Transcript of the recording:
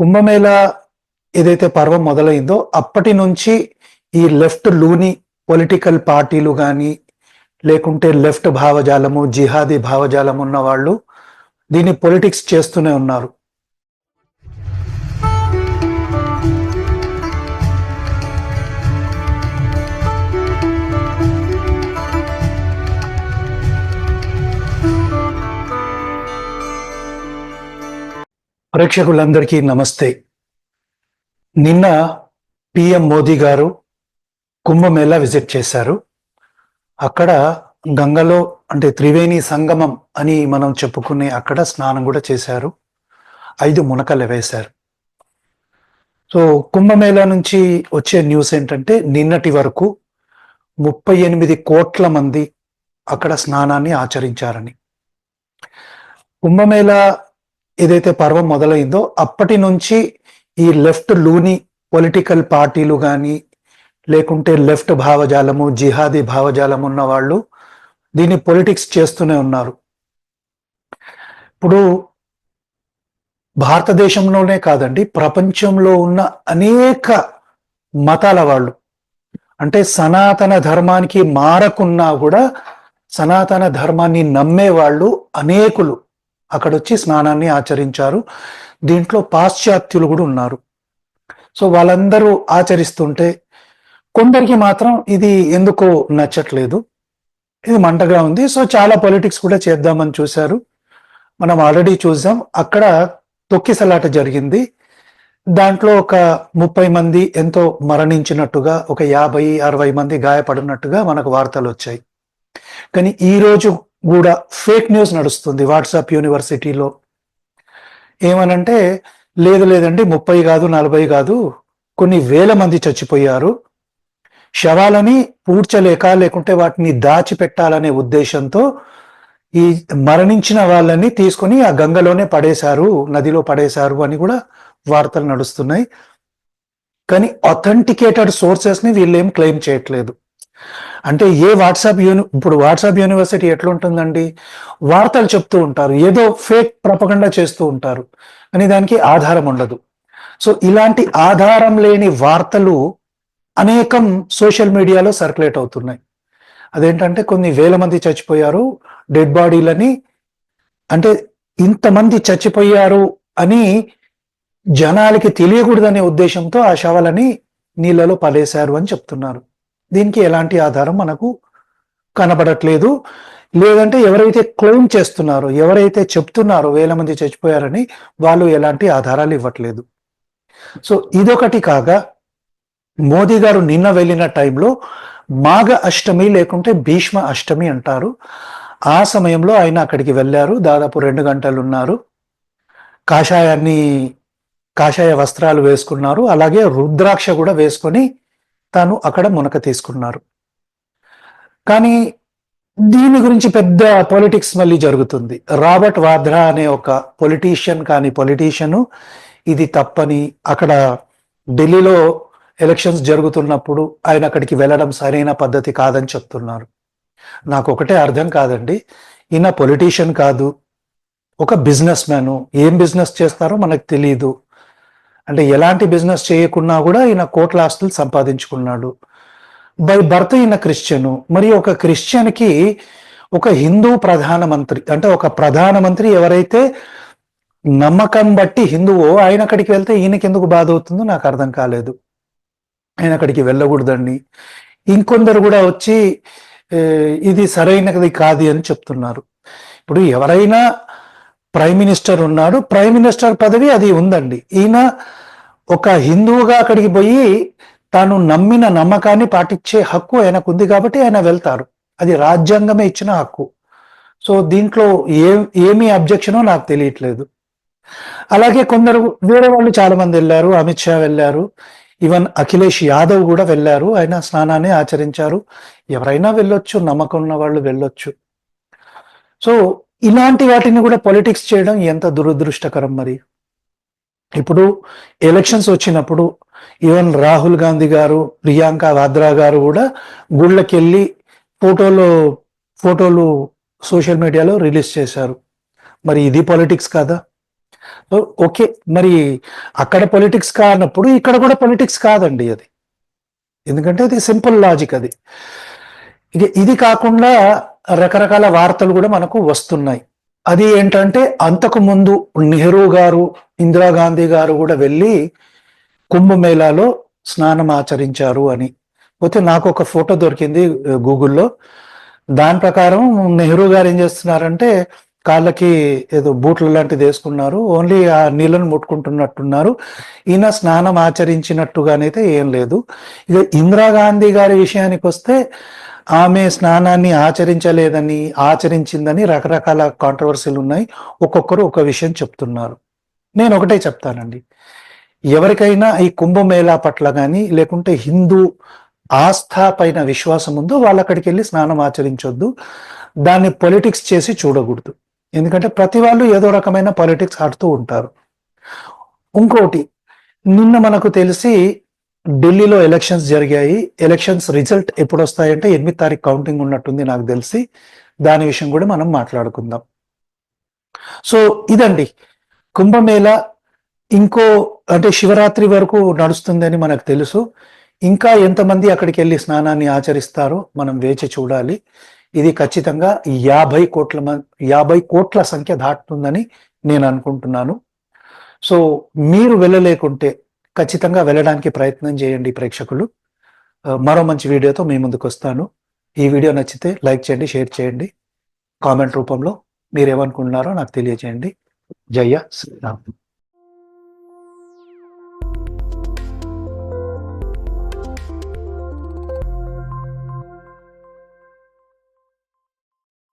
కుంభమేళ ఏదైతే పర్వం మొదలైందో అప్పటి నుంచి ఈ లెఫ్ట్ లూని పొలిటికల్ పార్టీలు కానీ లేకుంటే లెఫ్ట్ భావజాలము జిహాదీ భావజాలం ఉన్న వాళ్ళు దీన్ని పొలిటిక్స్ చేస్తూనే ఉన్నారు. ప్రేక్షకులందరికీ నమస్తే. నిన్న పిఎం మోదీ గారు కుంభమేళా విజిట్ చేశారు. అక్కడ గంగలో అంటే త్రివేణి సంగమం అని మనం చెప్పుకునే అక్కడ స్నానం కూడా చేశారు. ఐదు మునకలు వేశారు. సో కుంభమేళా నుంచి వచ్చే న్యూస్ ఏంటంటే నిన్నటి వరకు ముప్పై ఎనిమిది కోట్ల మంది అక్కడ స్నానాన్ని ఆచరించారని. కుంభమేళా ఏదైతే పర్వం మొదలైందో అప్పటి నుంచి ఈ లెఫ్ట్ లూని పొలిటికల్ పార్టీలు కానీ లేకుంటే లెఫ్ట్ భావజాలము జిహాదీ భావజాలం ఉన్న వాళ్ళు దీన్ని పొలిటిక్స్ చేస్తూనే ఉన్నారు. ఇప్పుడు భారతదేశంలోనే కాదండి ప్రపంచంలో ఉన్న అనేక మతాల వాళ్ళు. అంటే సనాతన ధర్మానికి మారకున్నా కూడా సనాతన ధర్మాన్ని నమ్మే వాళ్ళు అనేకులు. అక్కడొచ్చి స్నానాన్ని ఆచరించారు. దీంట్లో పాశ్చాత్యులు కూడా ఉన్నారు. సో వాళ్ళందరూ ఆచరిస్తుంటే కొందరికి మాత్రం ఇది ఎందుకో నచ్చట్లేదు. ఇది మంటగా ఉంది. సో చాలా పొలిటిక్స్ కూడా చేద్దామని చూశారు. మనం ఆల్రెడీ చూసాం. అక్కడ తొక్కిసలాట జరిగింది. దాంట్లో ఒక ముప్పై మంది ఎంతో మరణించినట్టుగా ఒక యాభై అరవై మంది గాయపడినట్టుగా మనకు వార్తలు వచ్చాయి కానీ ఈరోజు కూడా ఫేక్ న్యూస్ నడుస్తుంది వాట్సాప్ యూనివర్సిటీలో. ఏమనంటే లేదు లేదండి ముప్పై కాదు నలభై కాదు కొన్ని వేల మంది చచ్చిపోయారు. శవాలని పూడ్చలేక లేకుంటే వాటిని దాచిపెట్టాలనే ఉద్దేశంతో ఈ మరణించిన వాళ్ళని తీసుకొని ఆ గంగలోనే పడేశారు నదిలో పడేశారు అని కూడా వార్తలు నడుస్తున్నాయి. కానీ అథెంటికేటెడ్ సోర్సెస్ని వీళ్ళేం క్లెయిమ్ చేయట్లేదు. అంటే ఏ వాట్సాప్ యూని ఇప్పుడు వాట్సాప్ యూనివర్సిటీ ఎట్లుంటుందండి? వార్తలు చెప్తూ ఉంటారు ఏదో ఫేక్ ప్రపగండా చేస్తూ ఉంటారు అని దానికి ఆధారం ఉండదు. సో ఇలాంటి ఆధారం లేని వార్తలు అనేకం సోషల్ మీడియాలో సర్క్యులేట్ అవుతున్నాయి. అదేంటంటే కొన్ని వేల మంది చచ్చిపోయారు డెడ్ బాడీలని అంటే ఇంతమంది చచ్చిపోయారు అని జనాలకి తెలియకూడదనే ఉద్దేశంతో ఆ శవాలని నీళ్ళలో పడేశారు అని చెప్తున్నారు. దీనికి ఎలాంటి ఆధారం మనకు కనబడట్లేదు. లేదంటే ఎవరైతే క్లెయిమ్ చేస్తున్నారో ఎవరైతే చెప్తున్నారో వేల మంది చచ్చిపోయారని వాళ్ళు ఎలాంటి ఆధారాలు ఇవ్వట్లేదు. సో ఇదొకటి కాగా మోదీ గారు నిన్న వెళ్ళిన టైంలో మాఘ అష్టమి లేకుంటే భీష్మ అష్టమి అంటారు. ఆ సమయంలో ఆయన అక్కడికి వెళ్ళారు దాదాపు రెండు గంటలు ఉన్నారు కాషాయాన్ని కాషాయ వస్త్రాలు వేసుకున్నారు. అలాగే రుద్రాక్ష కూడా వేసుకొని తాను అక్కడ మునక తీసుకున్నారు. కానీ దీని గురించి పెద్ద పొలిటిక్స్ మళ్ళీ జరుగుతుంది. రాబర్ట్ వాద్రా అనే ఒక పొలిటీషియన్ కానీ పొలిటీషియను ఇది తప్పని అక్కడ ఢిల్లీలో ఎలక్షన్స్ జరుగుతున్నప్పుడు ఆయన అక్కడికి వెళ్ళడం సరైన పద్ధతి కాదని చెప్తున్నారు. నాకు ఒకటే అర్థం కాదండి. ఈయన పొలిటీషియన్ కాదు. ఒక బిజినెస్ మ్యాను ఏం బిజినెస్ చేస్తారో మనకు తెలియదు అంటే ఎలాంటి బిజినెస్ చేయకున్నా కూడా ఈయన కోట్ల ఆస్తులు సంపాదించుకున్నాడు. బై భర్త ఈయన క్రిస్టియను. మరి ఒక క్రిస్టియన్కి ఒక హిందూ ప్రధానమంత్రి అంటే ఒక ప్రధానమంత్రి ఎవరైతే నమ్మకం బట్టి హిందువో ఆయన అక్కడికి వెళ్తే ఈయనకి ఎందుకు బాధ అవుతుందో నాకు అర్థం కాలేదు. ఆయన అక్కడికి వెళ్ళకూడదండి. ఇంకొందరు కూడా వచ్చి ఇది సరైనది కాదు అని చెప్తున్నారు. ఇప్పుడు ఎవరైనా ప్రైమ్ మినిస్టర్ ఉన్నాడు ప్రైమ్ మినిస్టర్ పదవి అది ఉందండి. ఈయన ఒక హిందువుగా అక్కడికి పోయి తాను నమ్మిన నమ్మకాన్ని పాటించే హక్కు ఆయనకుంది కాబట్టి ఆయన వెళ్తారు. అది రాజ్యాంగమే ఇచ్చిన హక్కు. సో దీంట్లో ఏ ఏమి అబ్జెక్షనో నాకు తెలియట్లేదు. అలాగే కొందరు వేరే వాళ్ళు చాలా మంది వెళ్ళారు అమిత్ షా వెళ్ళారు ఈవెన్ అఖిలేష్ యాదవ్ కూడా వెళ్ళారు ఆయన స్నానాన్ని ఆచరించారు. ఎవరైనా వెళ్ళొచ్చు నమ్మకం ఉన్న వాళ్ళు వెళ్ళొచ్చు. సో ఇలాంటి వాటిని కూడా పొలిటిక్స్ చేయడం ఎంత దురదృష్టకరం మరి? ఇప్పుడు ఎలక్షన్స్ వచ్చినప్పుడు ఈవెన్ రాహుల్ గాంధీ గారు ప్రియాంక వాద్రా గారు కూడా గుళ్ళకి వెళ్ళి ఫోటోలు ఫోటోలు సోషల్ మీడియాలో రిలీజ్ చేశారు. మరి ఇది పాలిటిక్స్ కాదా? ఓకే మరి అక్కడ పొలిటిక్స్ కానప్పుడు ఇక్కడ కూడా పొలిటిక్స్ కాదండి అది. ఎందుకంటే అది సింపుల్ లాజిక్ అది. ఇది ఇది కాకుండా రకరకాల వార్తలు కూడా మనకు వస్తున్నాయి. అది ఏంటంటే అంతకు ముందు నెహ్రూ గారు ఇందిరాగాంధీ గారు కూడా వెళ్ళి కుంభమేళాలో స్నానం ఆచరించారు అని. పోతే నాకు ఒక ఫోటో దొరికింది గూగుల్లో. దాని ప్రకారం నెహ్రూ గారు ఏం చేస్తున్నారంటే కాళ్ళకి ఏదో బూట్లు లాంటిది వేసుకున్నారు ఓన్లీ ఆ నీళ్ళను ముట్టుకుంటున్నట్టున్నారు. ఈయన స్నానం ఆచరించినట్టుగానైతే ఏం లేదు. ఇక ఇందిరాగాంధీ గారి విషయానికి వస్తే ఆమె స్నానాన్ని ఆచరించలేదని ఆచరించిందని రకరకాల కాంట్రవర్సీలు ఉన్నాయి. ఒక్కొక్కరు ఒక విషయం చెప్తున్నారు. నేను ఒకటే చెప్తానండి. ఎవరికైనా ఈ కుంభమేళా పట్ల కానీ లేకుంటే హిందూ ఆస్థ పైన విశ్వాసం ఉందో వాళ్ళు అక్కడికి వెళ్ళి స్నానం ఆచరించొద్దు. దాన్ని పొలిటిక్స్ చేసి చూడకూడదు. ఎందుకంటే ప్రతి వాళ్ళు ఏదో రకమైన పొలిటిక్స్ ఆడుతూ ఉంటారు. ఇంకోటి నిన్న మనకు తెలిసి ఢిల్లీలో ఎలక్షన్స్ జరిగాయి. ఎలక్షన్స్ రిజల్ట్ ఎప్పుడు వస్తాయంటే ఎనిమిది తారీఖు కౌంటింగ్ ఉన్నట్టుంది నాకు తెలిసి. దాని విషయం కూడా మనం మాట్లాడుకుందాం. సో ఇదండి. కుంభమేళ ఇంకో అంటే శివరాత్రి వరకు నడుస్తుందని మనకు తెలుసు. ఇంకా ఎంతమంది అక్కడికి వెళ్ళి స్నానాన్ని ఆచరిస్తారో మనం వేచి చూడాలి. ఇది ఖచ్చితంగా యాభై కోట్ల యాభై కోట్ల సంఖ్య దాటుతుందని నేను అనుకుంటున్నాను. సో మీరు వెళ్ళలేకుంటే ఖచ్చితంగా వెళ్ళడానికి ప్రయత్నం చేయండి ప్రేక్షకులు. మరో మంచి వీడియోతో మీ ముందుకు వస్తాను. ఈ వీడియో నచ్చితే లైక్ చేయండి షేర్ చేయండి. కామెంట్ రూపంలో మీరు ఏమనుకుంటున్నారో నాకు తెలియజేయండి. జయ శ్రీరామ్.